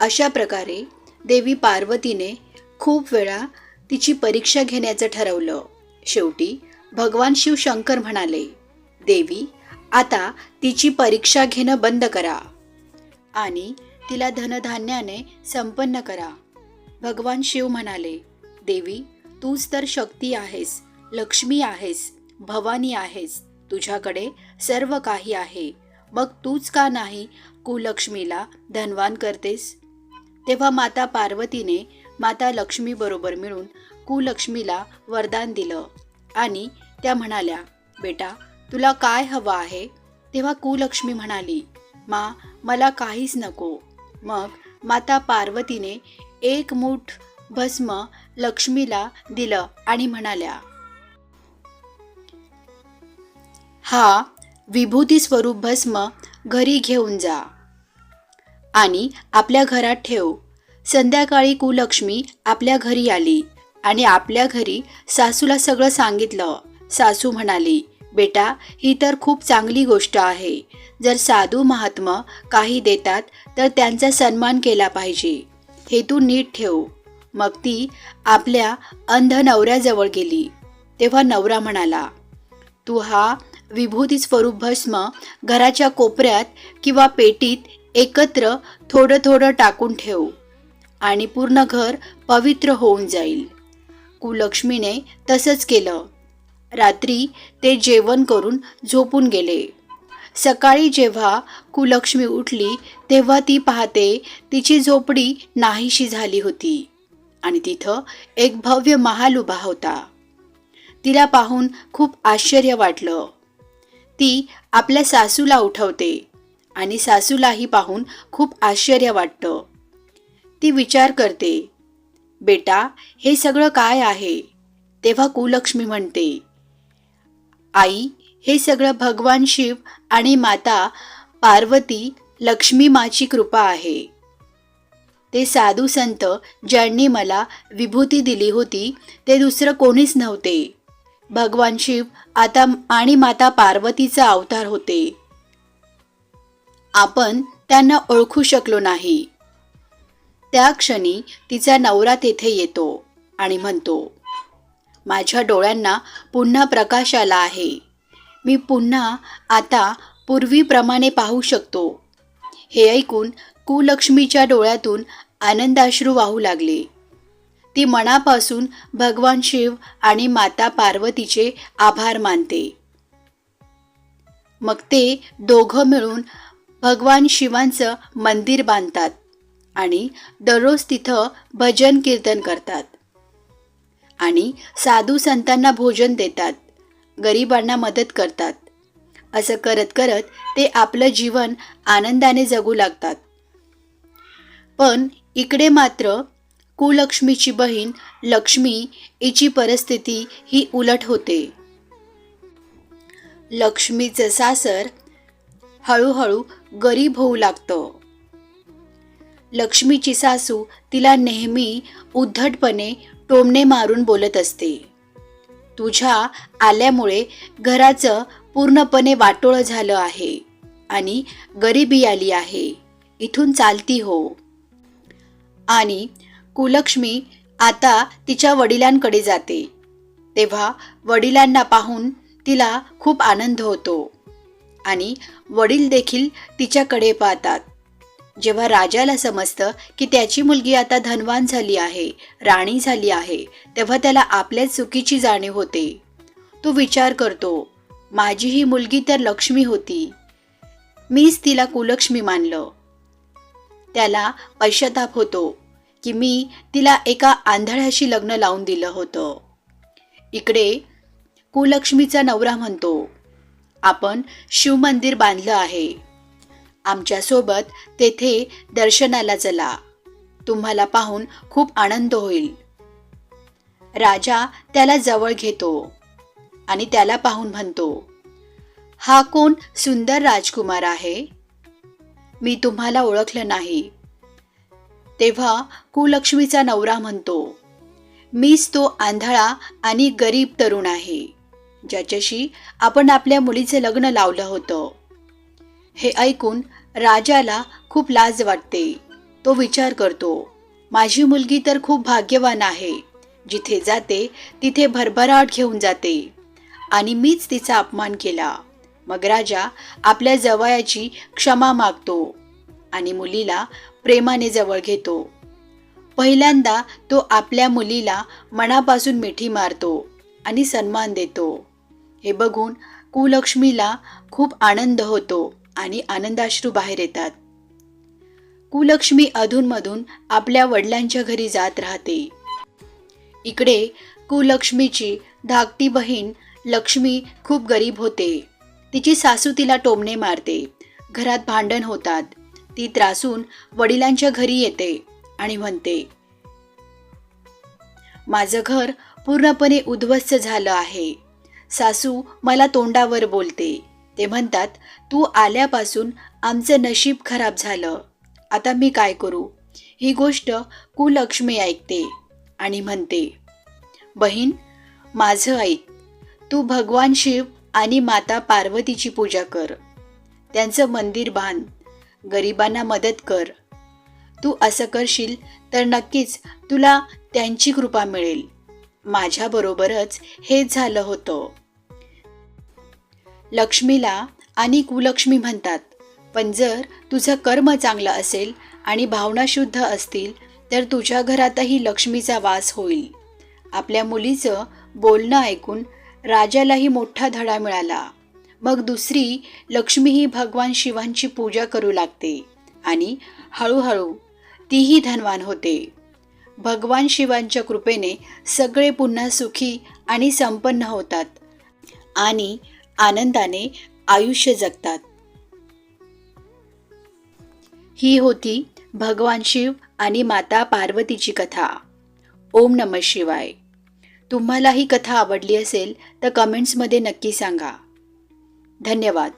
अशा प्रकारे देवी पार्वतीने खूप वेळा तिची परीक्षा घेण्याचं ठरवलं. शेवटी भगवान शिव शंकर म्हणाले देवी आता तिची परीक्षा घेणं बंद करा आणि तिला धनधान्याने संपन्न करा. भगवान शिव म्हणाले देवी तूच तर शक्ती आहेस लक्ष्मी आहेस भवानी आहेस तुझ्याकडे सर्व काही आहे. मग तूच का नाही कुलक्ष्मीला धनवान करतेस? तेव्हा माता पार्वतीने माता लक्ष्मीबरोबर मिळून कुलक्ष्मीला वरदान दिलं. आणि त्या म्हणाल्या बेटा तुला काय हवं आहे? तेव्हा कुलक्ष्मी म्हणाली मा मला काहीच नको. मग माता पार्वतीने एक मूठ भस्म लक्ष्मीला दिलं आणि म्हणाल्या हा विभूती स्वरूप भस्म घरी घेऊन जा. आणि आपल्या घरात ठेव. संध्याकाळी कुलक्ष्मी आपल्या घरी आली आणि आपल्या घरी सासूला सगळं सांगितलं. सासू म्हणाली बेटा ही तर खूप चांगली गोष्ट आहे. जर साधू महात्मा काही देतात तर त्यांचा सन्मान केला पाहिजे. हे तू नीट ठेव. मग ती आपल्या अंध नवऱ्याजवळ गेली. तेव्हा नवरा म्हणाला तू हा विभूती स्वरूप भस्म घराच्या कोपऱ्यात किंवा पेटीत एकत्र थोडं थोडं टाकून ठेव आणि पूर्ण घर पवित्र होऊन जाईल. कुलक्ष्मीने तसंच केलं. रात्री ते जेवण करून झोपून गेले. सकाळी जेव्हा कुलक्ष्मी उठली तेव्हा ती पाहते तिची झोपडी नाहीशी झाली होती आणि तिथं एक भव्य महाल उभा होता. तिला पाहून खूप आश्चर्य वाटलं. ती आपल्या सासूला उठवते. आणि सासूलाही पाहून खूप आश्चर्य वाटतं. ती विचार करते बेटा हे सगळं काय आहे? तेव्हा कुलक्ष्मी म्हणते आई हे सगळं भगवान शिव आणि माता पार्वती लक्ष्मी माची कृपा आहे. ते साधू संत ज्यांनी मला विभूती दिली होती ते दुसरं कोणीच नव्हते. भगवान शिव आता आणि माता पार्वतीचा अवतार होते. आपण त्यांना ओळखू शकलो नाही. त्या क्षणी तिचा नवरा तेथे येतो आणि म्हणतो माझ्या डोळ्यांना पुन्हा प्रकाश आला आहे. मी पुन्हा आता पूर्वीप्रमाणे पाहू शकतो. हे ऐकून कुलक्ष्मीच्या डोळ्यातून आनंदाश्रू वाहू लागले. ती मनापासून भगवान शिव आणि माता पार्वतीचे आभार मानते. मग ते दोघं मिळून भगवान शिवांचं मंदिर बांधतात आणि दररोज तिथं भजन कीर्तन करतात. आणि साधू संतांना भोजन देतात. गरिबांना मदत करतात. असं करत करत ते आपलं जीवन आनंदाने जगू लागतात. पण इकडे मात्र कुलक्ष्मीची बहीण लक्ष्मी हिची परिस्थिती ही उलट होते. लक्ष्मीचं सासर हळूहळू गरीब होऊ लागतं. लक्ष्मीची सासू तिला नेहमी उद्धटपणे टोमणे मारून बोलत असते. तुझ्या आल्यामुळे घराचं पूर्णपणे वाटोळं झालं आहे आणि गरिबी आली आहे. इथून चालती हो. आणि कुलक्ष्मी आता तिच्या वडिलांकडे जाते. तेव्हा वडिलांना पाहून तिला खूप आनंद होतो. आणि वडील देखील तिच्याकडे पाहतात. जेव्हा राजाला समजतं की त्याची मुलगी आता धनवान झाली आहे राणी झाली आहे तेव्हा त्याला आपल्याच चुकीची जाणीव होते. तो विचार करतो माझी ही मुलगी तर लक्ष्मी होती. मीच तिला कुलक्ष्मी मानलं. त्याला पश्चाताप होतो की मी तिला एका आंधळ्याशी लग्न लावून दिलं होतं. इकडे कुलक्ष्मीचा नवरा म्हणतो आपण शिवमंदिर बांधलं आहे. आमच्यासोबत तेथे दर्शनाला चला. तुम्हाला पाहून खूप आनंद होईल. राजा त्याला जवळ घेतो आणि त्याला पाहून म्हणतो हा कोण सुंदर राजकुमार आहे? मी तुम्हाला ओळखलं नाही. तेव्हा कुलक्ष्मीचा नवरा म्हणतो मीच तो आंधळा आणि गरीब तरुण आहे. ज्याच्याशी आपण आपल्या मुलीचं लग्न लावलं होतं. हे ऐकून राजाला खूप लाज वाटते. तो विचार करतो माझी मुलगी तर खूप भाग्यवान आहे. जिथे जाते तिथे भरभराट घेऊन जाते. आणि मीच तिचा अपमान केला. मग राजा आपल्या जवयाची क्षमा मागतो आणि मुलीला प्रेमाने जवळ घेतो. पहिल्यांदा तो आपल्या मुलीला मनापासून मिठी मारतो आणि सन्मान देतो. हे बघून कुलक्ष्मीला खूप आनंद होतो आणि आनंदाश्रू बाहेर येतात. कुलक्ष्मी अधूनमधून आपल्या वडिलांच्या घरी जात राहते. इकडे कुलक्ष्मीची धाकटी बहीण लक्ष्मी खूप गरीब होते. तिची सासू तिला टोमणे मारते. घरात भांडण होतात. ती त्रासून वडिलांच्या घरी येते आणि म्हणते माझं घर पूर्णपणे उद्ध्वस्त झालं आहे. सासू मला तोंडावर बोलते. ते म्हणतात तू आल्यापासून आमचं नशीब खराब झालं. आता मी काय करू? ही गोष्ट कुलक्ष्मी ऐकते आणि म्हणते बहीण माझं ऐक. तू भगवान शिव आणि माता पार्वतीची पूजा कर. त्यांचं मंदिर बांध. गरिबांना मदत कर. तू असं करशील तर नक्कीच तुला त्यांची कृपा मिळेल. माझ्याबरोबरच हेच झालं होतं. लक्ष्मीला आणि कुलक्ष्मी म्हणतात पण जर तुझं कर्म चांगलं असेल आणि भावना शुद्ध असतील तर तुझ्या घरातही लक्ष्मीचा वास होईल. आपल्या मुलीचं बोलणं ऐकून राजालाही मोठा धडा मिळाला. मग दुसरी लक्ष्मी ही भगवान शिवांची पूजा करू लागते आणि हळूहळू तीही धनवान होते. भगवान शिवांच्या कृपेने सगळे पुन्हा सुखी आणि संपन्न होतात आणि आनंदाने आयुष्य जगतात. ही होती भगवान शिव आणि माता पार्वतीची कथा. ओम नम शिवाय. तुम्हाला ही कथा आवडली असेल तर कमेंट्समध्ये नक्की सांगा. धन्यवाद.